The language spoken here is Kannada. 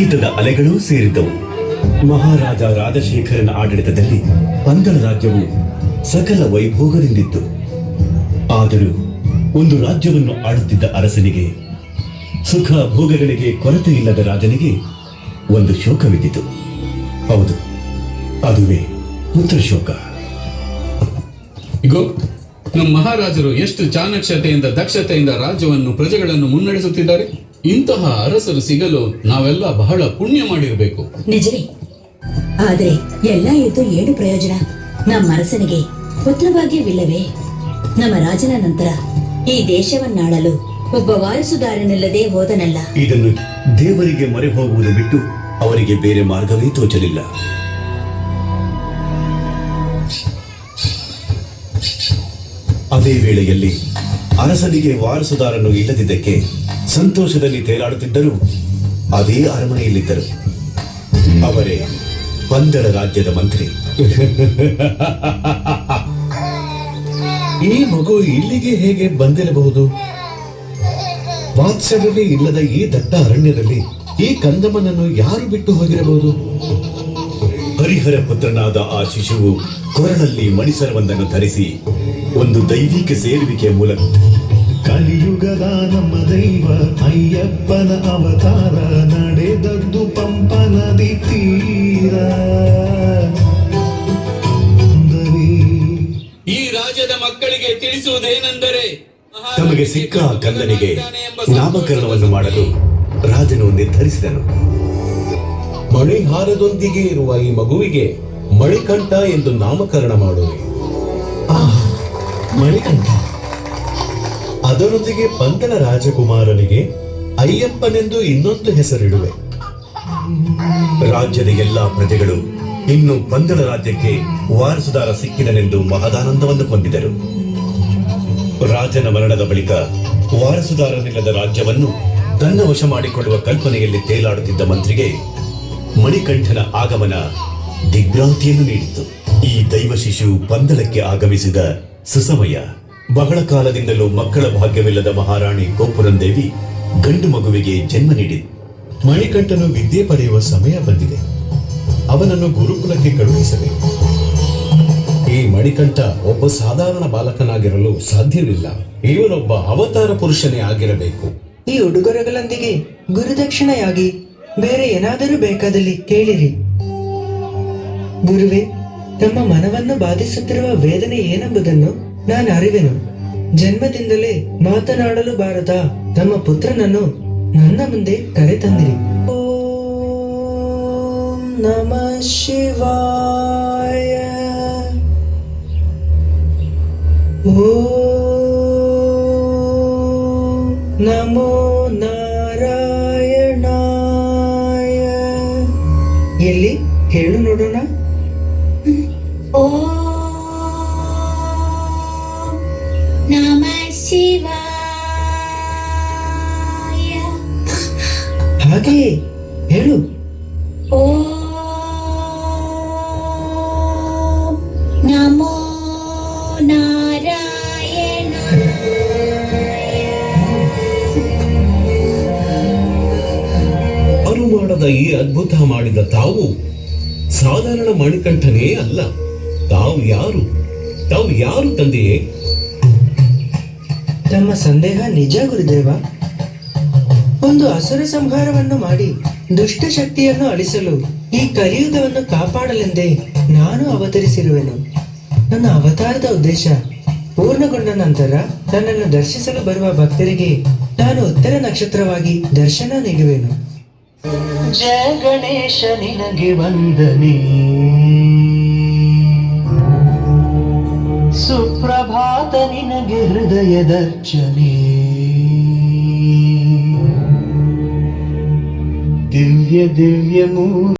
ಅಲೆಗಳೂ ಸೇರಿದ್ದವು. ಮಹಾರಾಜ ರಾಜಶೇಖರನ ಆಡಳಿತದಲ್ಲಿ ಪಂದಳ ರಾಜ್ಯವು ಸಕಲ ವೈಭೋಗದಿಂದಿತ್ತು. ಆದರೂ ಒಂದು ರಾಜ್ಯವನ್ನು ಆಳುತ್ತಿದ್ದ ಅರಸನಿಗೆ ಸುಖ ಭೋಗಗಳಿಗೆ ಕೊರತೆ ಇಲ್ಲದ ರಾಜನಿಗೆ ಒಂದು ಶೋಕವಿದ್ದಿತು. ಹೌದು, ಅದುವೇ ಪುತ್ರ ಶೋಕ. ಇಗೋ, ನಮ್ಮ ಮಹಾರಾಜರು ಎಷ್ಟು ಚಾಣಕ್ಷತೆಯಿಂದ ದಕ್ಷತೆಯಿಂದ ರಾಜ್ಯವನ್ನು, ಪ್ರಜೆಗಳನ್ನು ಮುನ್ನಡೆಸುತ್ತಿದ್ದಾರೆ? ಇಂತಹ ಅರಸರು ಸಿಗಲು ನಾವೆಲ್ಲ ಬಹಳ ಪುಣ್ಯ ಮಾಡಿರಬೇಕು. ನಿಜವೇ. ಆದರೆ ಎಲ್ಲ ಇದ್ದು ಏನು ಪ್ರಯೋಜನ? ನಮ್ಮ ಅರಸನಿಗೆ ಪುತ್ರಭಾಗ್ಯವಿಲ್ಲವೇ? ನಮ್ಮ ರಾಜನ ನಂತರ ಈ ದೇಶವನ್ನಾಳಲು ಒಬ್ಬ ವಾರಸುದಾರನಿಲ್ಲದೆ ಹೋದನಲ್ಲ. ಇದನ್ನು ದೇವರಿಗೆ ಮೊರೆ ಹೋಗುವುದು ಬಿಟ್ಟು ಅವರಿಗೆ ಬೇರೆ ಮಾರ್ಗವೇ ತೋಚಲಿಲ್ಲ. ಅದೇ ವೇಳೆಯಲ್ಲಿ ಅರಸನಿಗೆ ವಾರಸುದಾರನು ಇಲ್ಲದಿದ್ದಕ್ಕೆ ಸಂತೋಷದಲ್ಲಿ ತೇಲಾಡುತ್ತಿದ್ದರು ಅದೇ ಅರಮನೆಯಲ್ಲಿದ್ದರು. ಅವರೇ ಪಂದಳ ರಾಜ್ಯದ ಮಂತ್ರಿ. ಈ ಮಗು ಇಲ್ಲಿಗೆ ಹೇಗೆ ಬಂದಿರಬಹುದು? ವಾತ್ಸಲ್ಯವೇ ಇಲ್ಲದ ಈ ದಟ್ಟ ಅರಣ್ಯದಲ್ಲಿ ಈ ಕಂದಮ್ಮನನ್ನು ಯಾರು ಬಿಟ್ಟು ಹೋಗಿರಬಹುದು? ಹರಿಹರ ಪುತ್ರನಾದ ಆ ಶಿಶುವು ಕೊರಳಲ್ಲಿ ಮಣಿಸರವೊಂದನ್ನು ಧರಿಸಿ ಒಂದು ದೈವಿಕ ಸೇರುವಿಕೆಯ ಮೂಲಕ ಕಲಿಯುಗದ ನಮ್ಮ ದೈವ ಅಯ್ಯಪ್ಪನ ಅವತಾರ ನಡೆದದ್ದು ಪಂಪ ನದಿ ತೀರ ಈ ರಾಜ್ಯದ ಮಕ್ಕಳಿಗೆ ತಿಳಿಸುವುದೇನೆಂದರೆ ತಮಗೆ ಸಿಕ್ಕ ಕಂದನಿಗೆ ನಾಮಕರಣವನ್ನು ಮಾಡಲು ರಾಜನು ನಿರ್ಧರಿಸಿದನು. ಮಣಿಹಾರದೊಂದಿಗೆ ಇರುವ ಈ ಮಗುವಿಗೆ ಮಣಿಕಂಠ ಎಂದು ನಾಮಕರಣ ಮಾಡುವೆ ಮಣಿಕಂಠ ಅದರೊಂದಿಗೆ ರಾಜಕುಮಾರನಿಗೆ ಅಯ್ಯಪ್ಪನೆಂದು ಇನ್ನೊಂದು ಹೆಸರಿಡುವೆ. ರಾಜ್ಯದ ಎಲ್ಲಾ ಪ್ರಜೆಗಳು ಇನ್ನು ಪಂದಳ ರಾಜ್ಯಕ್ಕೆ ವಾರಸುದಾರ ಸಿಕ್ಕಿದನೆಂದು ಮಹದಾನಂದವನ್ನು ಹೊಂದಿದರು. ರಾಜನ ಮರಣದ ಬಳಿಕ ವಾರಸುದಾರನಿಲ್ಲದ ರಾಜ್ಯವನ್ನು ತನ್ನ ವಶ ಮಾಡಿಕೊಳ್ಳುವ ಕಲ್ಪನೆಯಲ್ಲಿ ತೇಲಾಡುತ್ತಿದ್ದ ಮಂತ್ರಿಗೆ ಮಣಿಕಂಠನ ಆಗಮನ ದಿಗ್ಭ್ರಾಂತಿಯನ್ನು ನೀಡಿತು ಈ ದೈವ ಶಿಶು ಪಂದಳಕ್ಕೆ ಆಗಮಿಸಿದ ಸುಸಮಯ. ಬಹಳ ಕಾಲದಿಂದಲೂ ಮಕ್ಕಳ ಭಾಗ್ಯವಿಲ್ಲದ ಮಹಾರಾಣಿ ಗೋಪುರಂದೇವಿ ಗಂಡು ಮಗುವಿಗೆ ಜನ್ಮ ನೀಡಿದ ಮಣಿಕಂಠನು ವಿದ್ಯೆ ಪಡೆಯುವ ಸಮಯ ಬಂದಿದೆ. ಅವನನ್ನು ಗುರುಕುಲಕ್ಕೆ ಕಳುಹಿಸಬೇಕು. ಈ ಮಣಿಕಂಠ ಒಬ್ಬ ಸಾಧಾರಣ ಬಾಲಕನಾಗಿರಲು ಸಾಧ್ಯವಿಲ್ಲ. ಇವನೊಬ್ಬ ಅವತಾರ ಪುರುಷನೇ ಆಗಿರಬೇಕು. ಈ ಉಡುಗೊರೆಗಳೊಂದಿಗೆ ಗುರುದಕ್ಷಿಣೆಯಾಗಿ ಬೇರೆ ಏನಾದರೂ ಬೇಕಾದಲ್ಲಿ ಕೇಳಿರಿ. ಗುರುವೇ, ತಮ್ಮ ಮನವನ್ನು ಬಾಧಿಸುತ್ತಿರುವ ವೇದನೆ ಏನೆಂಬುದನ್ನು ನಾನು ಅರಿವೆನು. ಜನ್ಮದಿಂದಲೇ ಮಾತನಾಡಲು ಬಾರದ ತಮ್ಮ ಪುತ್ರನನ್ನು ನನ್ನ ಮುಂದೆ ಕರೆ ತಂದಿರಿ ಓಂ ನಮಃ ಶಿವಾಯ. ಓ ನಮೋ ನಾರಾಯಣಾಯ ಹೇಳು. ಓಂ ನಮೋ ನಾರಾಯಣ. ಅನುಮಾನದ ಈ ಅದ್ಭುತ ಮಾಡಿದ ತಾವು ಸಾಧಾರಣ ಮಣಿಕಂಠನೇ ಅಲ್ಲ. ತಾವು ಯಾರು? ತಾವು ಯಾರು ತಂದೆಯೇ? ತಮ್ಮ ಸಂದೇಹ ನಿಜ ಗುರುದೇವ? ಒಂದು ಅಸುರ ಸಂಹಾರವನ್ನು ಮಾಡಿ ದುಷ್ಟ ಶಕ್ತಿಯನ್ನು ಅಳಿಸಲು ಈ ಕಲಿಯುಗವನ್ನು ಕಾಪಾಡಲೆಂದೇ ನಾನು ಅವತರಿಸಿರುವೆನು. ನನ್ನ ಅವತಾರದ ಉದ್ದೇಶ ಪೂರ್ಣಗೊಂಡ ನಂತರ ನನ್ನನ್ನು ದರ್ಶಿಸಲು ಬರುವ ಭಕ್ತರಿಗೆ ನಾನು ಉತ್ತರ ನಕ್ಷತ್ರವಾಗಿ ದರ್ಶನ ನೀಡುವೆನು. ಜಯ ಗಣೇಶ, ನಿನಗೆ ವಂದನೆ. ಸುಪ್ರಭಾತ, ನಿನಗೆ ಹೃದಯದರ್ಚನೆ ದಿವ್ಯ దివ్య దివ్యము.